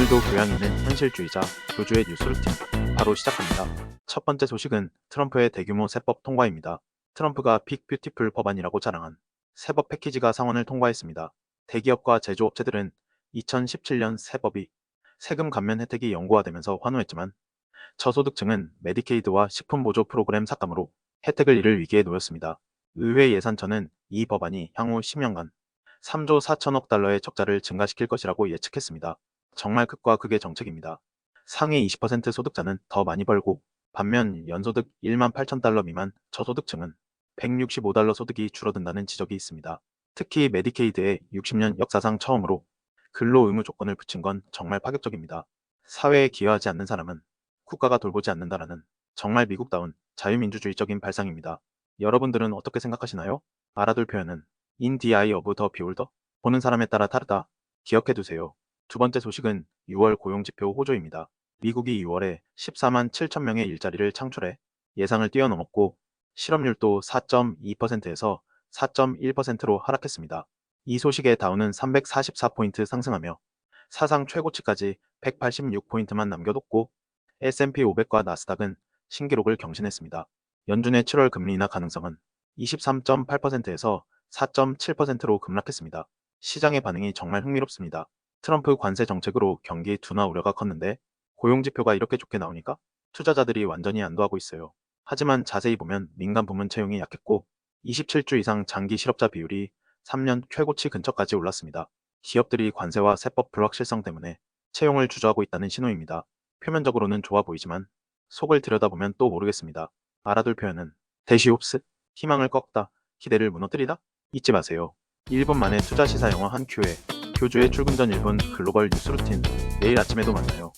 오늘도 교양 있는 현실주의자 교주의 뉴스 루틴 바로 시작합니다. 첫 번째 소식은 트럼프의 대규모 세법 통과입니다. 트럼프가 빅 뷰티풀 법안이라고 자랑한 세법 패키지가 상원을 통과했습니다. 대기업과 제조업체들은 2017년 세법이 세금 감면 혜택이 영구화되면서 환호했지만 저소득층은 메디케이드와 식품보조 프로그램 삭감으로 혜택을 잃을 위기에 놓였습니다. 의회 예산처는 이 법안이 향후 10년간 3조 4천억 달러의 적자를 증가시킬 것이라고 예측했습니다. 정말 극과 극의 정책입니다. 상위 20% 소득자는 더 많이 벌고 반면 연소득 1만 8천 달러 미만 저소득층은 165달러 소득이 줄어든다는 지적이 있습니다. 특히 메디케이드에 60년 역사상 처음으로 근로 의무 조건을 붙인 건 정말 파격적입니다. 사회에 기여하지 않는 사람은 국가가 돌보지 않는다라는 정말 미국다운 자유민주주의적인 발상입니다. 여러분들은 어떻게 생각하시나요? 알아둘 표현은 in the eye of the beholder 보는 사람에 따라 다르다. 기억해 두세요. 두 번째 소식은 6월 고용지표 호조입니다. 미국이 6월에 14만 7천 명의 일자리를 창출해 예상을 뛰어넘었고 실업률도 4.2%에서 4.1%로 하락했습니다. 이 소식에 다우는 344포인트 상승하며 사상 최고치까지 186포인트만 남겨뒀고 S&P 500과 나스닥은 신기록을 경신했습니다. 연준의 7월 금리 인하 가능성은 23.8%에서 4.7%로 급락했습니다. 시장의 반응이 정말 흥미롭습니다. 트럼프 관세 정책으로 경기 둔화 우려가 컸는데 고용 지표가 이렇게 좋게 나오니까 투자자들이 완전히 안도하고 있어요. 하지만 자세히 보면 민간 부문 채용이 약했고 27주 이상 장기 실업자 비율이 3년 최고치 근처까지 올랐습니다. 기업들이 관세와 세법 불확실성 때문에 채용을 주저하고 있다는 신호입니다. 표면적으로는 좋아 보이지만 속을 들여다보면 또 모르겠습니다. 알아둘 표현은 대시옵스, 희망을 꺾다, 기대를 무너뜨리다? 잊지 마세요. 1분 만에 투자 시사 영어 한 큐에 교주의 출근 전 1분 글로벌 뉴스 루틴 내일 아침에도 만나요.